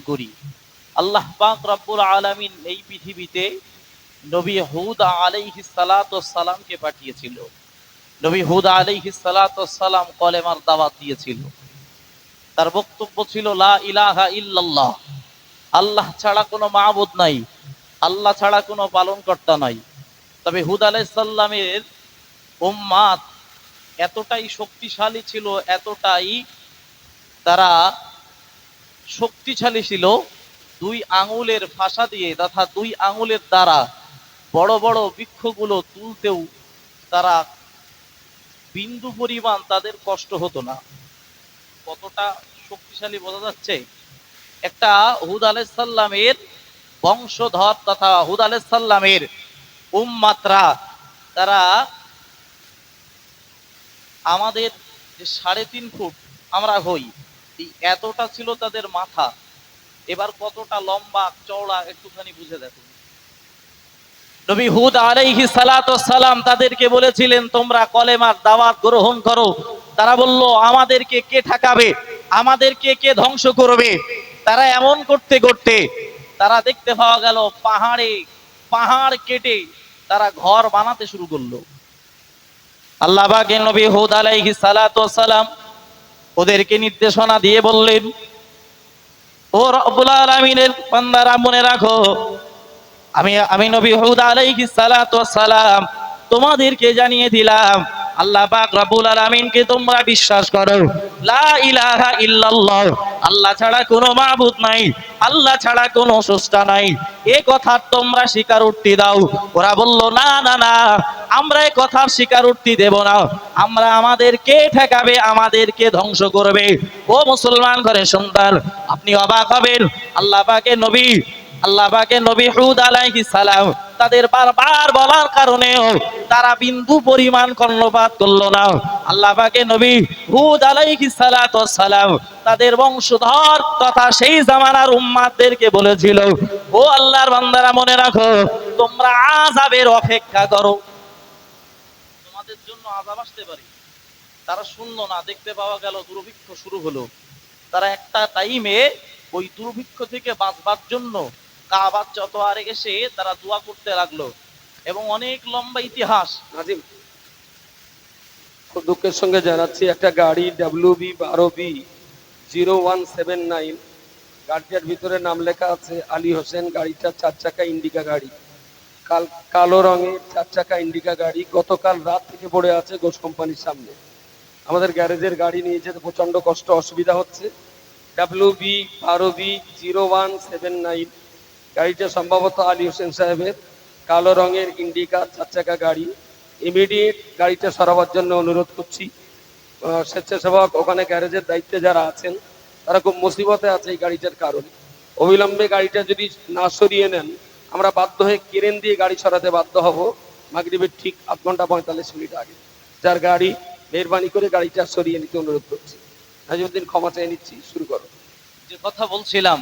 করি। আল্লাহ পাক রব্বুল আলামিন এই পৃথিবীতে নবী হুদ আলাইহিস সালাতু সালামকে পাঠিয়েছিল। নবী হুদ আলাইহিস সালাতু সালাম কলেমার দাওয়াত দিয়েছিল। তার বক্তব্য ছিল, লা ইলাহা ইল্লাল্লাহ। আল্লাহ ছাড়া কোনো মাবুদ নাই। আল্লাহ ছাড়া কোনো পালনকর্তা নাই। তবে হুদ আলাইহিস সালামের উম্মাত এতটাই শক্তিশালী ছিল, এতটাই তারা শক্তিশালী ছিল। দুই আঙুলের ফাঁসা দিয়ে তথা দুই আঙুলের দ্বারা বড় বড় বৃক্ষগুলো তুলতেও তারা বিন্দু পরিমাণ তাদের কষ্ট হতো না। কতটা শক্তিশালী বোঝা যাচ্ছে? একটা হুদ আলাইসাল্লামের বংশধর তথা হুদ আলাইসাল্লামের উম্মাত্রা, তারা আমাদের যে সাড়ে তিন ফুট আমরা হই এই এতটা ছিল তাদের মাথা। এবার কতটা লম্বা চওড়া একটুখানি বুঝে দেখো। নবী হুদ আলাইহি সালাতু সালাম তাদেরকে বলেছিলেন, তোমরা কলেমার দাওয়াত গ্রহণ করো। তারা বলল, আমাদেরকে কে ঠকাবে? আমাদেরকে কে ধ্বংস করবে? তারা এমন করতে করতে তারা দেখতে পাওয়া গেল, পাহাড়ে, পাহাড় কেটে তারা ঘর বানাতে শুরু করল। আল্লাহ নবী হুদ আলাইহি সালাতু সালাম ওদেরকে নির্দেশনা দিয়ে বললেন, ও রব্বুল বান্দারা, মনে রাখো, আমি আমি নবী হুদ সালাতু সালাম তোমাদেরকে জানিয়ে দিলাম আল্লাহ পাক রব্বুল আলামিনকে তোমরা বিশ্বাস করো। লা ইলাহা ইল্লাল্লাহ। আল্লাহ ছাড়া কোনো মাবুদ নাই। আল্লাহ ছাড়া কোনো স্রষ্টা নাই। এ কথার তোমরা স্বীকারোক্তি দাও। ওরা বলল, না না না। আমরা এ কথার স্বীকারোক্তি দেব না। আমরা আমাদেরকে ঠেকাবে? আমাদেরকে ধ্বংস করবে? ও মুসলমান ঘরে সন্তান, আপনি অবাক হবেন। আল্লাহ পাকে নবী আল্লাহ পাকে নবী হুদ তাদের বারবার বলার তারা বিন্দু পরিমাণ কর্ণপাত না। আল্লাহ পাকে নবী হুদ তাদের বংশধর তথা সেই জামানার উম্মাদদেরকে বলেছিল, ও আল্লাহর বান্দারা, মনে রাখো, তোমরা আযাবের অপেক্ষা করো। তোমাদের জন্য আযাব আসতে পারে। তারা শুনলো না, দেখতে পাওয়া গেল দুর্ভিক্ষ শুরু হলো। তারা একটা টাইমে ওই দুর্ভিক্ষ থেকে বাঁচবার জন্য কাবার চতোয়ারে এসে তারা দোয়া করতে লাগল। এবং অনেক লম্বা ইতিহাস। নাজিম, খুব দুঃখের সঙ্গে জানাচ্ছি, একটা গাড়ি ডাব্লিউ বি বারো B zero one seven nine গাড়িটার ভিতরে নাম লেখা আছে, আলী হোসেন, গাড়িটা চার চাকা ইন্ডিকা গাড়ি। কাল, কালো রঙের চার চাকা ইন্ডিকা গাড়ি, গতকাল রাত থেকে পড়ে আছে গোস কোম্পানির সামনে। আমাদের গ্যারেজের গাড়ি নিয়ে যেতে প্রচণ্ড কষ্ট, অসুবিধা হচ্ছে। ডাব্লিউ বি বারো B zero one seven nine গাড়িটা সম্ভবত আলী হোসেন সাহেবের। কালো রঙের ইন্ডিকা চার চাকা গাড়ি। ইমিডিয়েট গাড়িটা সরাবার জন্য অনুরোধ করছি। স্বেচ্ছাসেবক, ওখানে গ্যারেজের দায়িত্বে যারা আছেন, তারা খুব মুসিবতে আছে এই গাড়িটার কারণে। অবিলম্বে গাড়িটা যদি না সরিয়ে নেন, আমরা বাধ্য হয়ে কেরেন দিয়ে গাড়ি সরাতে বাধ্য হব। মাগরিবের ঠিক আধ ঘণ্টা পঁয়তাল্লিশ মিনিট আগে। যার গাড়ি মেহরবানি করে গাড়িটা সরিয়ে নিতে অনুরোধ করছি। নাজিমুদ্দিন, ক্ষমা চেয়ে নিচ্ছি, শুরু করো। যে কথা বলছিলাম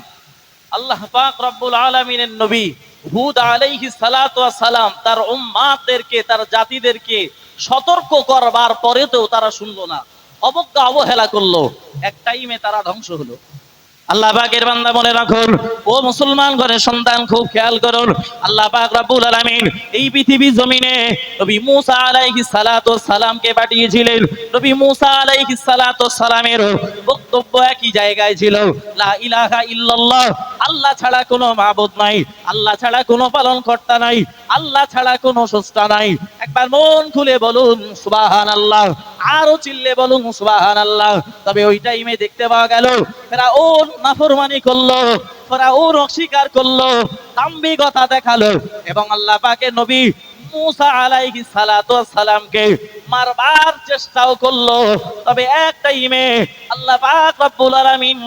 আল্লাহ পাক রব্বুল আলামিনের নবী হুদ আলাইহি সালাম তার উম্মাতদেরকে তার জাতিদেরকে সতর্ক করবার পরেও তারা শুনলো না, অবজ্ঞা অবহেলা করল। এক টাইমে তারা ধ্বংস হলো। আল্লাহ পাকের বান্দা মনে রাখুন, ও মুসলমান ঘরের সন্তান খুব খেয়াল করুন, আল্লাহ পাক রব্বুল আলামিন এই পৃথিবী জমিনে নবী মুসা আলাইহিস সালাতু সালামকে পাঠিয়েছিলেন। নবী মুসা আলাইহিস সালাতু সালামের বক্তব্য একই জায়গায় ছিল। আল্লাহ ছাড়া কোনো নাই, আল্লাহ ছাড়া কোনো পালন কর্তা নাই, আল্লাহ ছাড়া কোনো স্রষ্টা নাই। একবার মন খুলে বলুন, সুবহানাল্লাহ, আরও চিল্লে বলুন, সুবহানাল্লাহ। তবে ওই টাইমে দেখতে পাওয়া গেল, ফেরাউন নাফরমানি করল, ফেরাউন অস্বীকার করল, দাম্ভিকতা দেখাল, এবং আল্লাহ পাকের নবী মুসা আলাইহি সালাতু সালামকে মারবার চেষ্টাও করল। তবে এক টাইমে আল্লাহ পাক রব্বুল আলামিন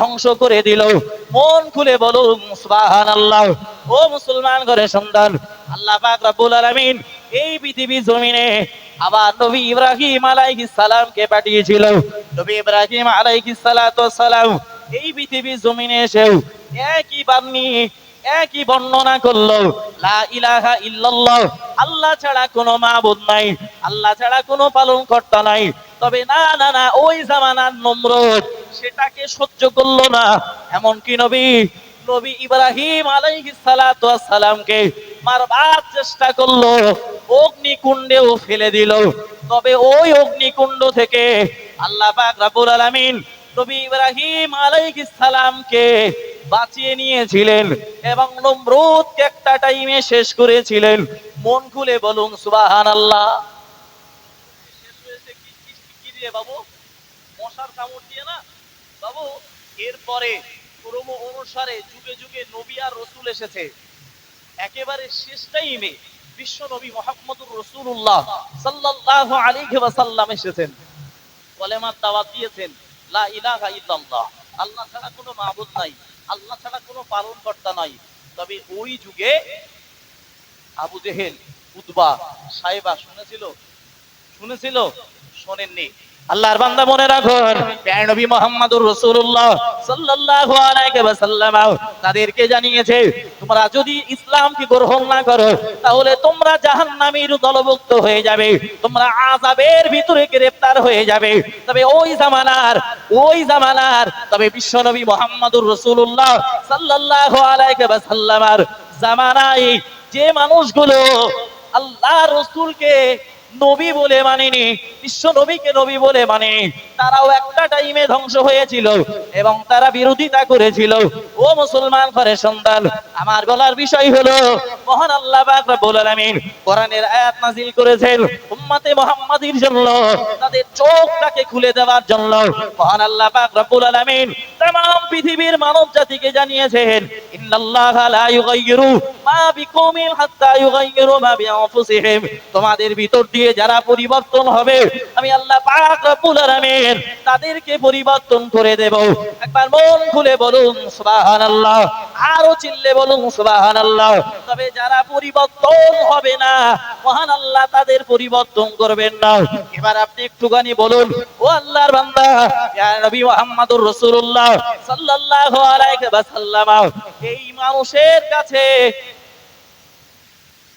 ধ্বংস করে দিল। মন খুলে বলুন সুবহানাল্লাহ। ও মুসলমান ঘরে সন্তান, আল্লাহ পাক রব্বুল আলামিন এই পৃথিবী জমিনে আবার নবী ইব্রাহিম আলাইহিস সালামকে পাঠিয়েছিল। নবী ইব্রাহিম আলাইহিস সালাতু সালাম এই পৃথিবী জমিনে এসেও একই বাণী একই বর্ণনা করল। ইলাহা ইল্লাল্লাহ। আল্লাহ ছাড়া কোনো মাবুদ নাই। আল্লাহ ছাড়া কোনো পালন কর্তা নাই। তবে না না না, ওই জামানার নমরুদ সেটাকে সহ্য করল না। এমনকি নবী নবী ইব্রাহিম আলাইহিস সালাতু সালামকে মারবার চেষ্টা করল। অগ্নিকুণ্ডেও ফেলে দিল। তবে ওই অগ্নিকুণ্ড থেকে আল্লাহ পাক রাব্বুল আলামিন নবী ইব্রাহিম আলাইহিস সালামকে বাঁচিয়ে নিয়েছিলেন এবং নমরুদকে একটা টাইমে শেষ করেছিলেন। মন খুলে বলুন কি দিয়ে বাবু, মশার কামড় দিয়ে না? বাবু, এরপরে ক্রম অনুসারে যুগে যুগে নবী আর রসুল এসেছে। একেবারে শেষ টাইমে বিশ্ব নবী মোহাম্মদুর রসুল্লাহ সাল্লাল্লাহু আলাইহি ওয়াসাল্লাম এসেছেন। কলেমার দাওয়াত দিয়েছেন, লা ইলাহা ইল্লাল্লাহ। আল্লাহ ছাড়া কোনো মাবুদ নাই। আল্লাহ ছাড়া কোনো পালন কর্তা নাই। তবে ওই যুগে আবু জেহেল উদ্বা সাহেবা শুনেছিল? শুনেছিল? শোনেননি। আল্লাহর বান্দা মনে রাখুন নবী মোহাম্মদুর রাসূলুল্লাহ সাল্লাল্লাহু আলাইহি ওয়াসাল্লাম, তাদেরকে জানিয়েছে, তোমরা যদি ইসলামকে গ্রহণ না করো, তাহলে তোমরা জাহান্নামীর দলভুক্ত হয়ে যাবে, তোমরা আযাবের ভিতরে গ্রেফতার হয়ে যাবে। তবে ওই জামানার ওই জামানার, তবে বিশ্বনবী মোহাম্মদুর রাসূলুল্লাহ সাল্লাল্লাহু আলাইহি ওয়াসাল্লামের জামানায় যে মানুষগুলো আল্লাহ রসুলকে নবী বলে মানেনি বিশ্ব নবীকে নবী বলে মানে তারাও একটা টাইমে ধ্বংস হয়েছিল এবং তারা বিরোধিতা করেছিল ও মুসলমান ঘরের সন্তান আমার বলার বিষয় হলো মহান আল্লাহ পাক রব্বুল আলামিন কোরআনের আয়াত নাযিল করেছেন উম্মতে মুহাম্মাদির জন্য তাদের চোখটাকে খুলে দেওয়ার জন্য মহান আল্লাহ পাক রব্বুল আলামিন तमाम পৃথিবীর মানব জাতিকে জানিয়েছেন ইন্নাল্লাহা লা ইউগাইয়িরু মা বিকুমিন হাত্তা ইউগাইয়িরু মা বিআনফুসিহিম তোমাদের ভিতর দিয়ে যারা পরিবর্তন হবে, আমি আল্লাহ তাদেরকে পরিবর্তন করে দেব। একবার মন খুলে বলুন, সুবহানাল্লাহ। আরও চিল্লে বলুন, সুবহানাল্লাহ। তবে যারা পরিবর্তন হবে না, মহান আল্লাহ তাদের পরিবর্তন করবেন না। এবার আপনি একটুখানি বলুন, ও আল্লাহর বান্দা, ইয়া নবী মুহাম্মদুর রাসূলুল্লাহ সাল্লাল্লাহু আলাইহি ওয়াসাল্লাম, এই মানুষের কাছে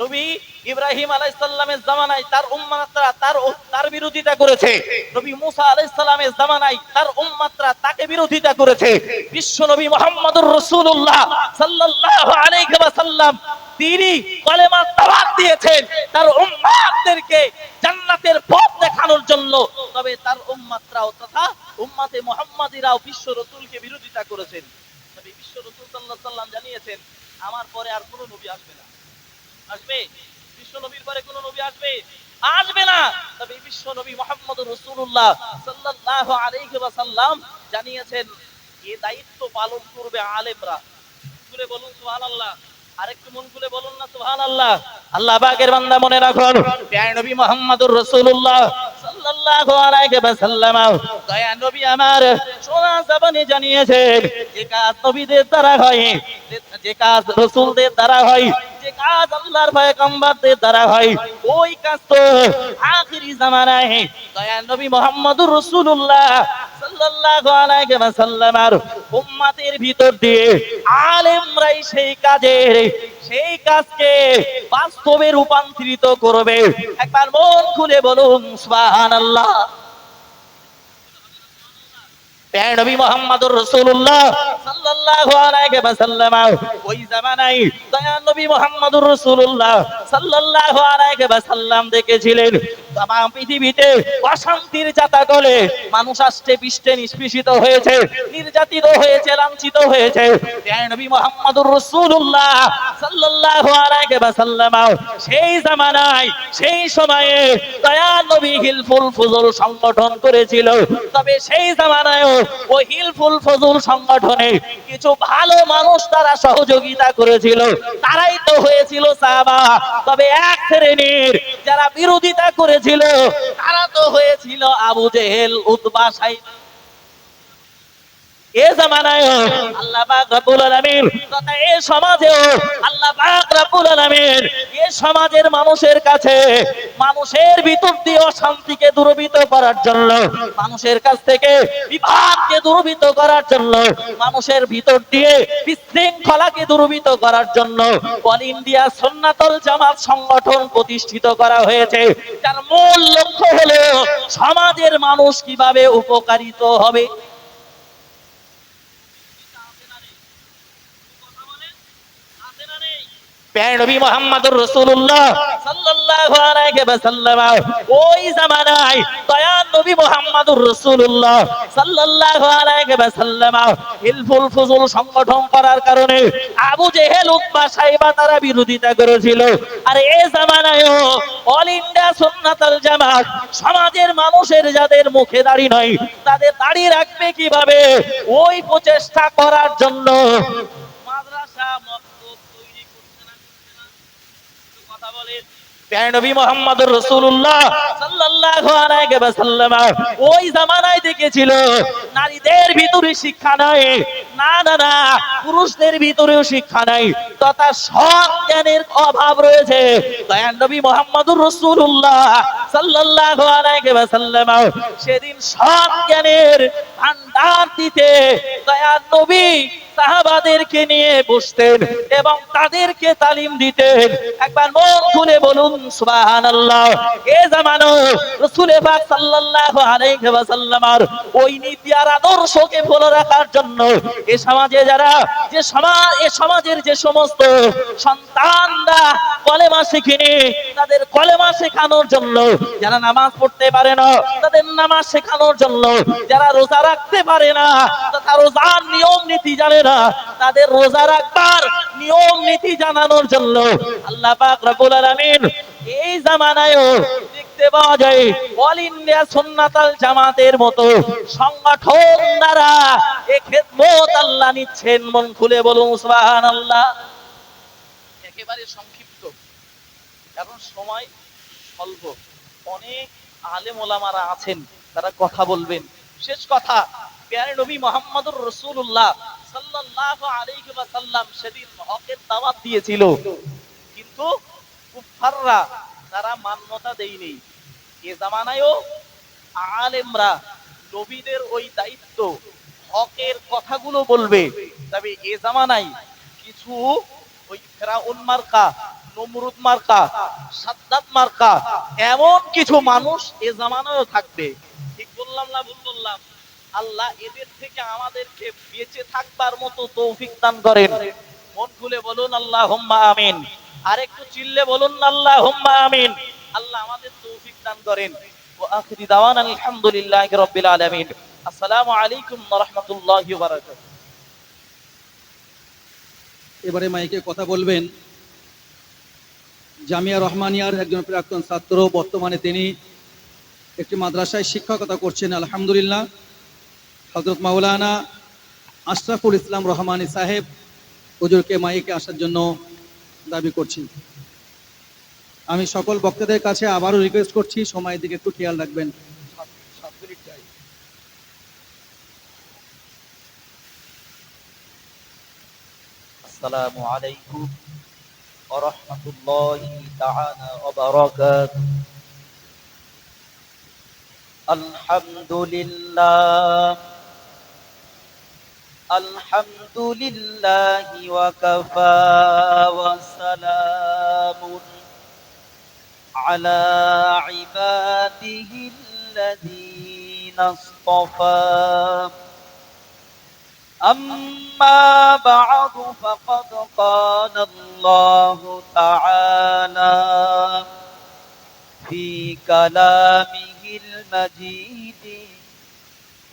নবী ইব্রাহিম আলাইহিস সালামের জামানায় তার উম্মতরা তার তার বিরোধিতা করেছে। নবী মুসা আলাইহিস সালামের জামানায় তার উম্মতরা তাকে বিরোধিতা করেছে। বিশ্ব নবী মুহাম্মদুর রাসূলুল্লাহ সাল্লাল্লাহু আলাইহি ওয়াসাল্লাম তিনি কলেমা দাওয়াত দিয়েছেন তার উম্মতদেরকে জান্নাতের পথ দেখানোর জন্য। তবে তার উম্মতরাও তথা উম্মতে মুহাম্মাদিরাও বিশ্ব রাসূলকে বিরোধিতা করেছেন। তবে বিশ্ব রাসূল সাল্লাল্লাহু আলাইহি সাল্লাম জানিয়েছেন, আমার পরে আর কোনো নবী আসবে না। আসবে? বিশ্ব নবীর পরে কোন নবী আসবে? আসবে না। তবে বিশ্ব নবী মোহাম্মদ রসুল্লাহ সাল্লাহ আলাইহি ওয়াসাল্লাম জানিয়েছেন, এ দায়িত্ব পালন করবে আলেমরা। খুলে বলুন, সুবহানাল্লাহ। আরেকটু মন খুলে বলুন না, সুবহানাল্লাহ। আল্লাহ আল্লাহ বাগের বান্দা মনে রাখুন প্রিয় নবী মুহাম্মদুর রাসূলুল্লাহ সাল্লাল্লাহু আলাইহি ওয়াসাল্লাম, দয়া নবী আমার সোনা জবানে জানিয়েছেন যে কাজ নবীদের দ্বারা হয়, যে- কাজ রাসূলদের দ্বারা হয়, যে কাজ আল্লাহর পয়গম্বরদের দ্বারা হয়, ওই কাজ তো আখেরি জামানায়। দয়া নবী মুহাম্মদুর রাসূলুল্লাহ ভিতর দিয়ে সেই কাজের সেই কাজকে বাস্তবে রূপান্তরিত করবে। একবার মন খুলে বলুন সুবহানাল্লাহ। দেখেছিলেন তাম পৃথিবীতে অশান্তির মানুষ নিষ্পেষিত হয়েছে, নির্যাতিত হয়েছে, লাঞ্ছিত হয়েছে। নবী মুহাম্মদুর সেই জামানায়, সেই সময়ে দয়ার নবী হিলফুল ফুজুল সংগঠন করেছিল, তবে সেই জামানায় ওই হিলফুল সংগঠনে কিছু ভালো মানুষ তারা সহযোগিতা করেছিল। তারাই তো হয়েছিল সাহাবা। তবে এক শ্রেণির যারা বিরোধিতা করেছিল, তারা তো হয়েছিল আবু জেহেল সাইদ মানুষের ভিতর দিয়ে বিশৃঙ্খলাকে দূরীভূত করার জন্য অল ইন্ডিয়া সন্ন্যাতল জামাত সংগঠন প্রতিষ্ঠিত করা হয়েছে। তার মূল লক্ষ্য হলো সমাজের মানুষ কীভাবে উপকারিত হবে বিরোধিতা করেছিল। আর অল ইন্ডিয়া জামাত, সমাজের মানুষের যাদের মুখে দাড়ি নাই, তাদের দাড়ি রাখবে কীভাবে? ওই প্রচেষ্টা করার জন্য মাদ্রাসা মক্তব তৈরি করছে না করছে না একটু কথা বলেন প্যার শিক্ষা নাই। তথা সৎ জ্ঞানের অভাব রয়েছে। দয়ান নবী মোহাম্মদুর রাসূলুল্লাহ সাল্লাল্লাহু আলাইহি সেদিন সৎ জ্ঞানের ভান্ডার দিতে দয়ান নবী সাহাবাদেরকে নিয়ে বসতেন এবং তাদেরকে তালিম দিতেন। একবার মন খুলে বলুন, সুবহানাল্লাহ। এ জামানো রাসূল পাক ওই নীতি আর আদর্শকে ফলো রাখার জন্য এ সমাজে যারা, যে সমাজ এ সমাজের যে সমস্ত সন্তানরা কলেমা শিখিনি, তাদের কলেমা শেখানোর জন্য যারা নামাজ পড়তে পারে না, তাদের নামাজ শেখানোর জন্য যারা রোজা রাখতে পারে না, তথা রোজার নিয়ম নীতি জানে না তাদের রোজা রাখবার নিয়ম, নীতি জানানোর জন্য আল্লাহ পাক আলামিন এই জামানায়ও দেখতে পাওয়া যায়, অল ইন্ডিয়া সুন্নাতাল জামাতের মতো সংগঠন দ্বারা এ খেদমত আল্লাহ নিচ্ছেন, মন খুলে বলুন একেবারে সংক্ষিপ্ত এখন সময় স্বল্প। অনেক আলেম ওলামারা আছেন, তারা কথা বলবেন। শেষ কথা, প্যারে নবী মোহাম্মদুর রসুল্লাহ সাল্লাল্লাহু আলাইহি ওয়াসাল্লাম সেদিন হকের দাওয়াত দিয়েছিল। কিন্তু কুফাররা তারা মান্যতা দেয়নি। এ জামানায়ও আলেমরা নবীদের ওই দায়িত্ব, হকের কথাগুলো বলবে। তবে এ জামানায় কিছু ওই ফেরাউন মার্কা, নমরুদ মার্কা, সাদ্দাত মার্কা, এমন কিছু মানুষ এ জামানায়ও থাকবে। ঠিক বললাম না ভুল বললাম? আল্লাহ এদের থেকে আমাদেরকে বেঁচে থাকবার মতো তৌফিক দান করেন। মন খুলে বলুন আল্লাহ আমিন। আর একটু চিল্লে বলুন আল্লাহ আমিন। আল্লাহ আমাদের তৌফিক দান করেন। ও আখিরি দাওয়ান আলহামদুলিল্লাহ রাব্বিল আলামিন। আসসালামু আলাইকুম ওয়া রাহমাতুল্লাহি ওয়া বারাকাতুহু। এবারে মাইকে কথা বলবেন। জামিয়া রহমানিয়ার একজন প্রাক্তন ছাত্র, বর্তমানে তিনি একটি মাদ্রাসায় শিক্ষকতা করছেন, আলহামদুলিল্লাহ। হজরত মাওলানা আশরাফুল ইসলাম রহমানী সাহেব হুজুরকে মাইকে আসার জন্য দাবি করছি। আমি সকল বক্তাদের কাছে আবারও রিকোয়েস্ট করছি, সময়ের দিকে একটু খেয়াল রাখবেন। সাত মিনিট চাই الحمد لله وكفى وسلام على عباده الذين اصطفى. أما بعد فقد قال الله تعالى في كلامه المجيد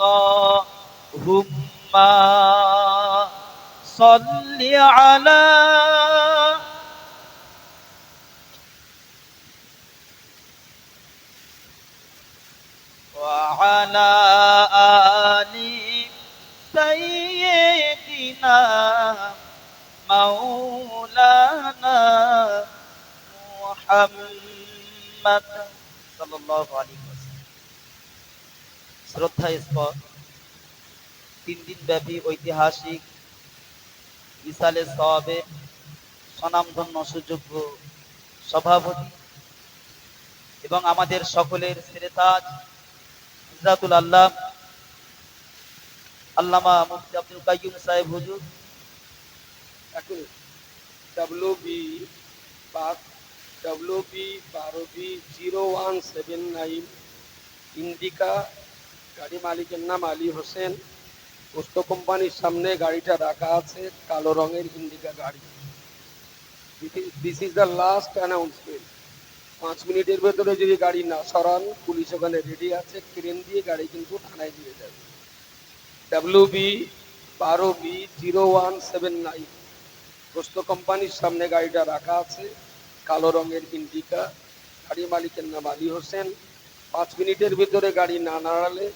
اللهم صل على وعلى آل سيدنا مولانا محمد صلى الله عليه وسلم শ্রদ্ধা স্পট। তিন দিন ব্যাপী ঐতিহাসিক ইসালে সবে স্বনামধন্য সুযোগ্য সভাপতি এবং আমাদের সকলের সিরেতাজ ইজরাতুল আল্লাহ আল্লামা মুফতি আব্দুল কাইয়ুম সাহেব হুজুর। এখন ডাব্লিউ বি ডাব্লিউ বি বারো B zero one seven nine Indica গাড়ি মালিকের নাম আলী হোসেন। পোস্ত কোম্পানির সামনে গাড়িটা রাখা আছে, কালো রঙের ইন্ডিকা গাড়ি। This is the last announcement পাঁচ মিনিটের ভেতরে যদি গাড়ি না সরান, পুলিশ ওখানে রেডি আছে ক্রেন দিয়ে গাড়ি কিন্তু থানায় দিয়ে যাবে। ডাব্লিউ বি বারো B zero one seven nine পোস্ত কোম্পানির সামনে গাড়িটা রাখা আছে, কালো রঙের ইন্ডিকা। গাড়ি মালিকের নাম আলী হোসেন। পাঁচ মিনিটের ভিতরে গাড়ি না নাড়ালে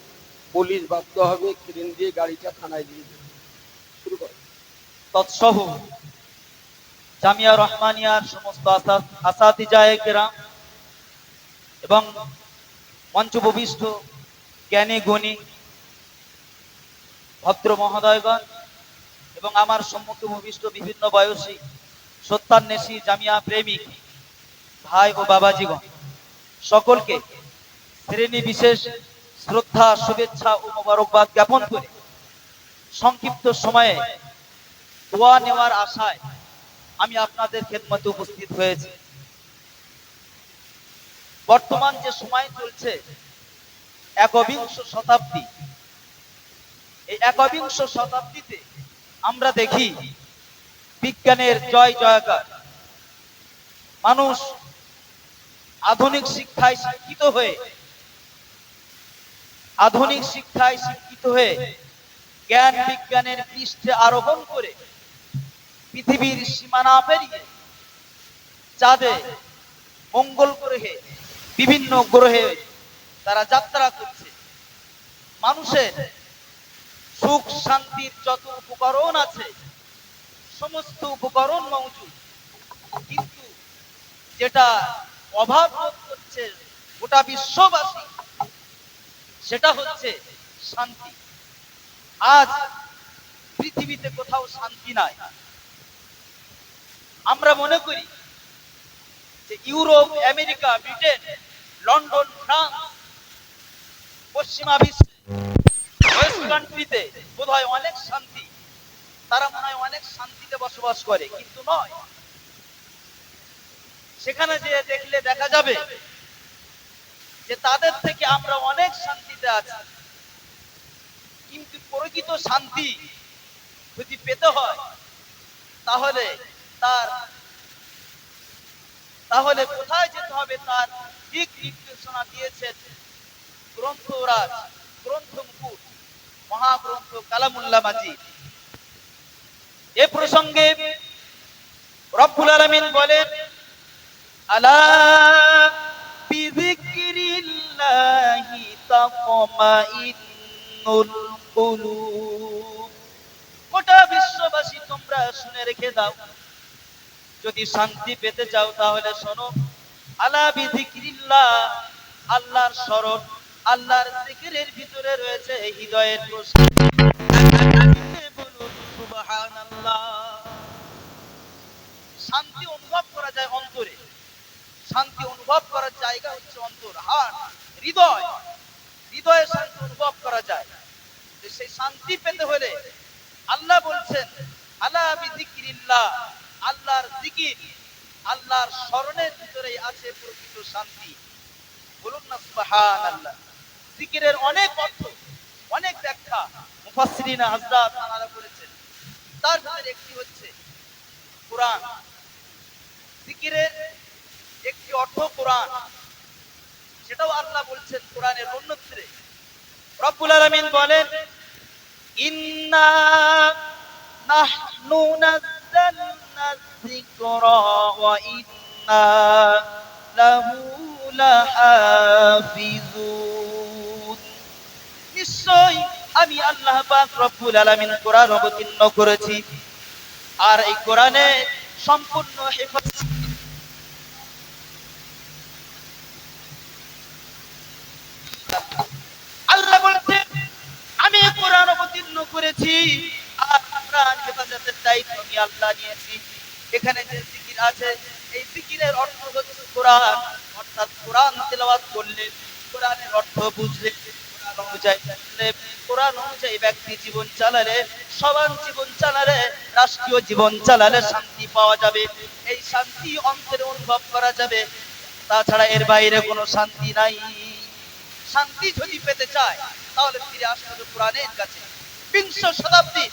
পুলিশ বাধ্য হবে, ক্রেন দিয়ে গাড়িটা থানায় দিয়ে দেবে। শুরু করো। তৎসহ জামিয়া রহমানিয়ার সমস্ত আসা- আসাতিজায়ে কেরাম এবং মঞ্চভূমিষ্ঠ জ্ঞানী গুণী ভদ্র মহোদয়গণ এবং আমার সম্মুখে ভূমিষ্ঠ বিভিন্ন বয়সী সত্যান্বেষী জামিয়া প্রেমিক ভাই ও বাবাজিগণ, সকলকে শ্রেণি বিশেষ শ্রদ্ধা, শুভেচ্ছা ও মোবারকবাদ জ্ঞাপন করে সংক্ষিপ্ত সময়ে দোয়া নেওয়ার আশায় আমি আপনাদের খেদমতে উপস্থিত হয়েছি। বর্তমান যে সময় চলছে একবিংশ শতাব্দী, এই একবিংশ শতাব্দীতে আমরা দেখি বিজ্ঞানের জয় জয়কার। মানুষ আধুনিক শিক্ষায় শিক্ষিত হয়ে আধুনিক শিক্ষায় শিক্ষিত হয়ে জ্ঞান বিজ্ঞানের পৃষ্ঠে আরোহণ করে পৃথিবীর সীমানা পেরিয়ে চাঁদে মঙ্গল গ্রহে বিভিন্ন গ্রহে তারা যাত্রা করছে। মানুষের সুখ, শান্তির যত উপকরণ আছে, সমস্ত উপকরণ মৌজুদ। কিন্তু যেটা অভাব করছে গোটা বিশ্ববাসী সেটা হচ্ছে শান্তি। আজ পৃথিবীতে কোথাও শান্তি নাই। আমরা মনে করি যে Europe, America, Britain, London, France, পশ্চিমা বিশ্বে কান্ট্রিতে বোধহয় অনেক শান্তি। তারা মনে হয় অনেক শান্তিতে বসবাস করে, কিন্তু নয়। সেখানে যে দেখলে দেখা যাবে যে তাদের থেকে আমরা অনেক শান্তিতে আছি। কিন্তু প্রকৃত শান্তি যদি পেতে হয়, তাহলে তার, তাহলে কোথায় যেতে হবে তার দিক নির্দেশনা দিয়েছেন গ্রন্থরাজ গ্রন্থ মুকুট মহাগ্রন্থ কালামুল্লাহ মাজিদ। এ প্রসঙ্গে রব্বুল আলামিন বলেন, আলা বিযিকরিল্লাহি তাকমাইন্নুল কুলুব। গোটা বিশ্ববাসী তোমরা শুনে রেখে দাও। যদি শান্তি পেতে চাও তাহলে শোনো, আলা আল্লাহর স্মরণ, আল্লাহর জিকিরের ভিতরে রয়েছে হৃদয়ের শান্তি অনুভব করা যায় অন্তরে। শান্তি অনুভব করার জায়গা হচ্ছে অন্তর হার্ট হৃদয়। হৃদয়ে শান্তি অনুভব করা যায়। সেই শান্তি পেতে হলে আল্লাহ বলছেন আল্লাহ বিজিকিরিল্লাহ আল্লাহর জিকির, আল্লাহর স্মরণের ভিতরেই আছে প্রকৃত শান্তি। বলুন না, সুবহানাল্লাহ। জিকিরের অনেক অর্থ, অনেক ব্যাখ্যা মুফাসসিরিন হযরত তাআলা করেছেন তার ভিতরে একটি হচ্ছে কোরআন। জিকিরের অর্থ কোরআন। সেটাও আল্লাহ বলছেন কোরআনের অন্যত্রে। রব্বুল আলামিন বলেন, ইন্না নিশ্চয় আমি আল্লাহ রব্বুল আলামিন কোরআন অবতীর্ণ করেছি। আর এই কোরআনে সম্পূর্ণ হেফাজত আল্লাহ বলছেন আমি অবতীর্ণ করেছি। আর কোরআন হেফাজতের দায়িত্ব আমি আল্লাহ নিয়েছি। এখানে যে জিকির আছে, এই জিকিরের অর্থ হচ্ছে কোরআন। অর্থাৎ কোরআন তেলাওয়াত করলে কোরআনের অর্থ বুঝলে তাছাড়া এর বাইরে কোনো শান্তি নাই। শান্তি যদি পেতে চায়, তাহলে ফিরে আসতে হবে কোরআনের কাছে। বিংশ শতাব্দী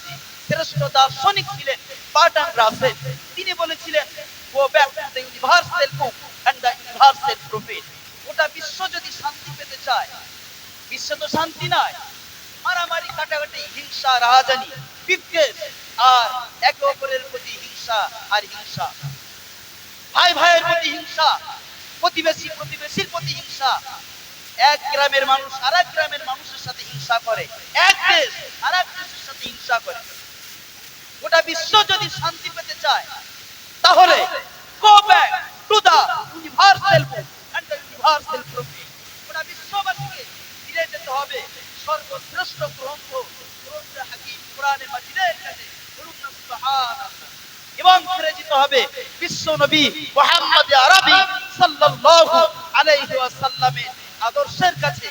শ্রেষ্ঠ দার্শনিক ছিলেন পার্টান রাসেল। তিনি বলেছিলেন go back to the universal book and the universal profit গোটা বিশ্ব যদি শান্তি পেতে চায়, বিশ্বে তো শান্তি নাই মারামারি, কাটাকাটি, হিংসা, রাহাজানি, বিদ্বেষ আর একে অপরের প্রতি হিংসা আর হিংসা। ভাই ভাইয়ের প্রতি হিংসা, প্রতিবেশী প্রতিবেশীর প্রতি হিংসা এক গ্রামের মানুষ আর এক গ্রামের মানুষের সাথে হিংসা করে, এক দেশ আর এক দেশের সাথে হিংসা করে। গোটা বিশ্ব যদি শান্তি পেতে চায়, তাহলে go back to the universal book and the universal গোটা বিশ্ববাসীকে ফিরে যেতে হবে সর্বশ্রেষ্ঠ গ্রন্থ গ্রন্থ হাকিম কোরআনে মাজিদের কাছে। এবং ফিরে যেতে হবে বিশ্ব নবী মোহাম্মদ আরবি সাল্লাল্লাহু আলাইহি ওয়াসাল্লামের আদর্শের কাছে।